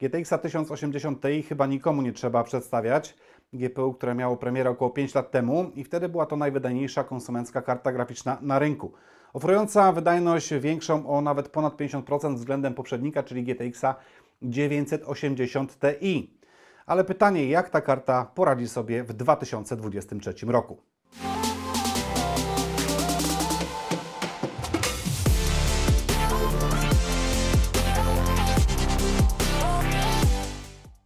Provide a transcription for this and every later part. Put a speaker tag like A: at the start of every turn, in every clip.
A: GTX 1080 Ti chyba nikomu nie trzeba przedstawiać. GPU, które miało premierę około 5 lat temu i wtedy była to najwydajniejsza konsumencka karta graficzna na rynku. Oferująca wydajność większą o nawet ponad 50% względem poprzednika, czyli GTX 980 Ti. Ale pytanie, jak ta karta poradzi sobie w 2023 roku?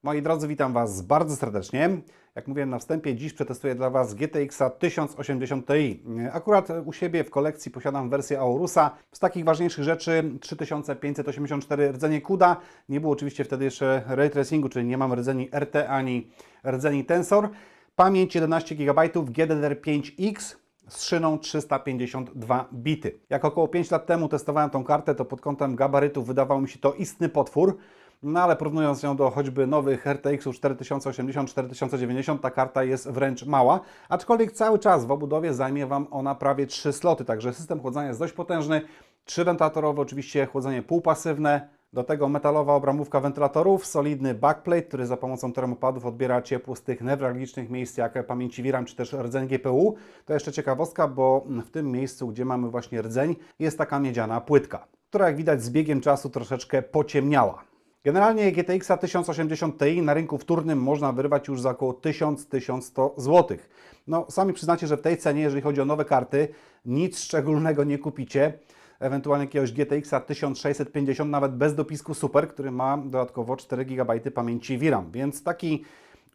A: Moi drodzy, witam Was bardzo serdecznie. Jak mówiłem na wstępie, dziś przetestuję dla Was GTX 1080 Ti. Akurat u siebie w kolekcji posiadam wersję Aurusa. Z takich ważniejszych rzeczy 3584 rdzenie CUDA. Nie było oczywiście wtedy jeszcze ray tracingu, czyli nie mam rdzeni RT ani rdzeni Tensor. Pamięć 11 GB GDDR5X z szyną 352 bity. Jak około 5 lat temu testowałem tą kartę, to pod kątem gabarytów wydawał mi się to istny potwór. No ale porównując ją do choćby nowych RTX-ów 4080, 4090, ta karta jest wręcz mała, aczkolwiek cały czas w obudowie zajmie Wam ona prawie 3 sloty, także system chłodzenia jest dość potężny, trzy wentylatorowe, oczywiście chłodzenie półpasywne, do tego metalowa obramówka wentylatorów, solidny backplate, który za pomocą termopadów odbiera ciepło z tych newralgicznych miejsc jak pamięci VRAM czy też rdzeń GPU. To jeszcze ciekawostka, bo w tym miejscu, gdzie mamy właśnie rdzeń, jest taka miedziana płytka, która jak widać z biegiem czasu troszeczkę pociemniała. Generalnie GTX 1080 Ti na rynku wtórnym można wyrwać już za około 1000-1100 zł. No, sami przyznacie, że w tej cenie, jeżeli chodzi o nowe karty, nic szczególnego nie kupicie. Ewentualnie jakiegoś GTX 1650, nawet bez dopisku Super, który ma dodatkowo 4 GB pamięci VRAM. Więc taki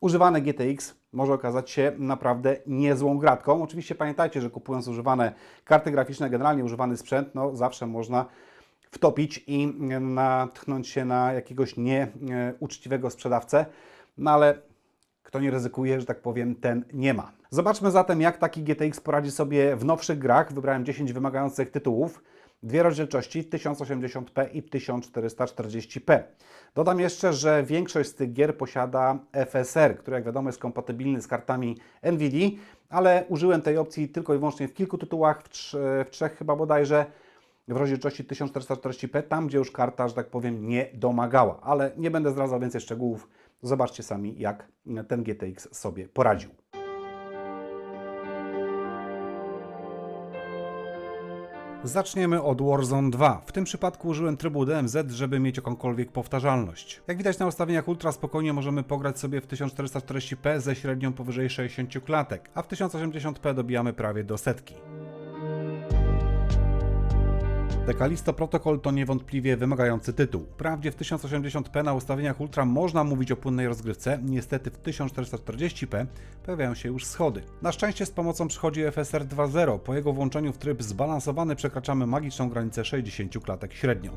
A: używany GTX może okazać się naprawdę niezłą gratką. Oczywiście pamiętajcie, że kupując używane karty graficzne, generalnie używany sprzęt, no zawsze można wtopić i natchnąć się na jakiegoś nieuczciwego sprzedawcę, no ale kto nie ryzykuje, że tak powiem, ten nie ma. Zobaczmy zatem, jak taki GTX poradzi sobie w nowszych grach. Wybrałem 10 wymagających tytułów. Dwie rozdzielczości 1080p i 1440p. Dodam jeszcze, że większość z tych gier posiada FSR, który jak wiadomo jest kompatybilny z kartami NVIDIA, ale użyłem tej opcji tylko i wyłącznie w kilku tytułach, w, trz- w trzech chyba bodajże w rozdzielczości 1440p, tam gdzie już karta, że tak powiem, nie domagała. Ale nie będę zdradzał więcej szczegółów. Zobaczcie sami, jak ten GTX sobie poradził. Zaczniemy od Warzone 2. W tym przypadku użyłem trybu DMZ, żeby mieć jakąkolwiek powtarzalność. Jak widać na ustawieniach ultra spokojnie możemy pograć sobie w 1440p ze średnią powyżej 60 klatek, a w 1080p dobijamy prawie do setki. Dekalisto Protocol to niewątpliwie wymagający tytuł. Wprawdzie w 1080p na ustawieniach Ultra można mówić o płynnej rozgrywce, niestety w 1440p pojawiają się już schody. Na szczęście z pomocą przychodzi FSR 2.0. Po jego włączeniu w tryb zbalansowany przekraczamy magiczną granicę 60 klatek średnio.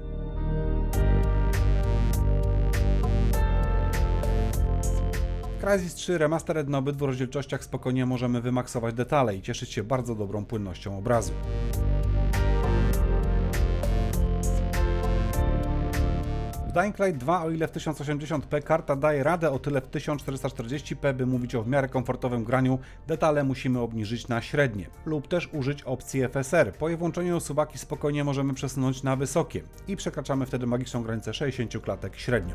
A: Crysis 3 Remastered na obydwu rozdzielczościach spokojnie możemy wymaksować detale i cieszyć się bardzo dobrą płynnością obrazu. W Dying Light 2, o ile w 1080p karta daje radę, o tyle w 1440p, by mówić o w miarę komfortowym graniu, detale musimy obniżyć na średnie lub też użyć opcji FSR. Po jej włączeniu suwaki spokojnie możemy przesunąć na wysokie i przekraczamy wtedy magiczną granicę 60 klatek średnio.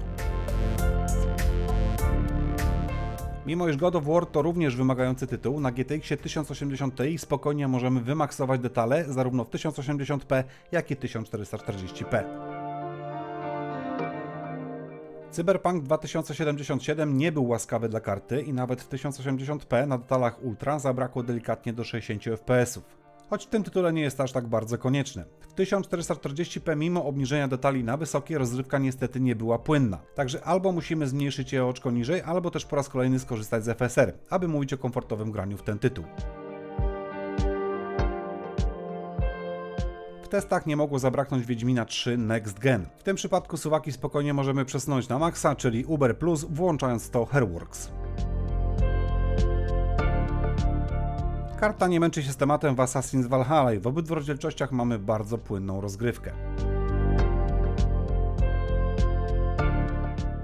A: Mimo iż God of War to również wymagający tytuł, na GTX 1080 Ti spokojnie możemy wymaksować detale zarówno w 1080p, jak i 1440p. Cyberpunk 2077 nie był łaskawy dla karty i nawet w 1080p na detalach ultra zabrakło delikatnie do 60 fps. Choć w tym tytule nie jest aż tak bardzo konieczne. W 1440p mimo obniżenia detali na wysokie rozrywka niestety nie była płynna. Także albo musimy zmniejszyć je oczko niżej, albo też po raz kolejny skorzystać z FSR, aby mówić o komfortowym graniu w ten tytuł. W testach nie mogło zabraknąć Wiedźmina 3 Next Gen. W tym przypadku suwaki spokojnie możemy przesunąć na maksa, czyli Uber Plus, włączając to Hairworks. Karta nie męczy się z tematem w Assassin's Valhalla i w obydwu rozdzielczościach mamy bardzo płynną rozgrywkę.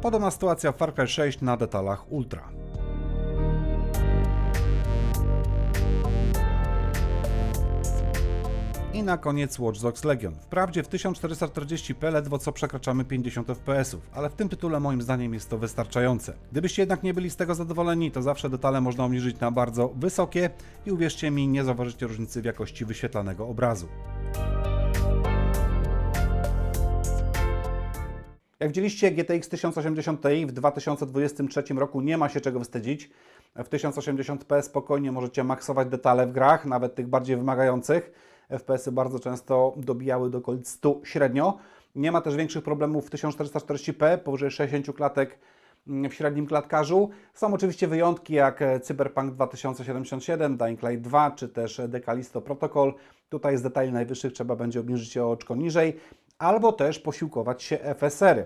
A: Podobna sytuacja w Far Cry 6 na detalach Ultra. I na koniec Watch Dogs Legion. Wprawdzie w 1440p ledwo co przekraczamy 50 fps, ale w tym tytule moim zdaniem jest to wystarczające. Gdybyście jednak nie byli z tego zadowoleni, to zawsze detale można obniżyć na bardzo wysokie i uwierzcie mi, nie zauważycie różnicy w jakości wyświetlanego obrazu. Jak widzieliście, GTX 1080 Ti w 2023 roku nie ma się czego wstydzić. W 1080p spokojnie możecie maksować detale w grach, nawet tych bardziej wymagających. FPS-y bardzo często dobijały do okolic 100 średnio. Nie ma też większych problemów w 1440p, powyżej 60 klatek mm, w średnim klatkarzu. Są oczywiście wyjątki jak e, Cyberpunk 2077, Dying Light 2 czy też Decalisto Protocol. Tutaj z detali najwyższych trzeba będzie obniżyć o oczko niżej, albo też posiłkować się FSR-y.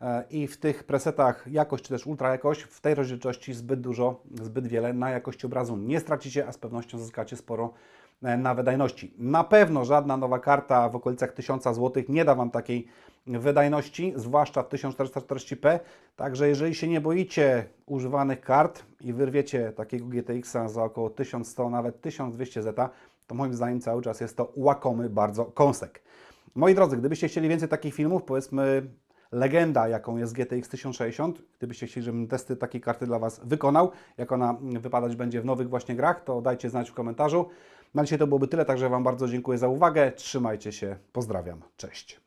A: E, I w tych presetach jakość czy też ultra jakość w tej rozdzielczości zbyt dużo, zbyt wiele na jakości obrazu nie stracicie, a z pewnością zyskacie sporo e, na wydajności. Na pewno żadna nowa karta w okolicach 1000 zł nie da Wam takiej wydajności, zwłaszcza w 1440p. Także jeżeli się nie boicie używanych kart i wyrwiecie takiego GTX-a za około 1100, nawet 1200 zeta, to moim zdaniem cały czas jest to łakomy bardzo kąsek. Moi drodzy, gdybyście chcieli więcej takich filmów, powiedzmy legenda, jaką jest GTX 1060. Gdybyście chcieli, żebym testy takiej karty dla Was wykonał, jak ona wypadać będzie w nowych właśnie grach, to dajcie znać w komentarzu. Na dzisiaj to byłoby tyle, także Wam bardzo dziękuję za uwagę. Trzymajcie się, pozdrawiam, cześć.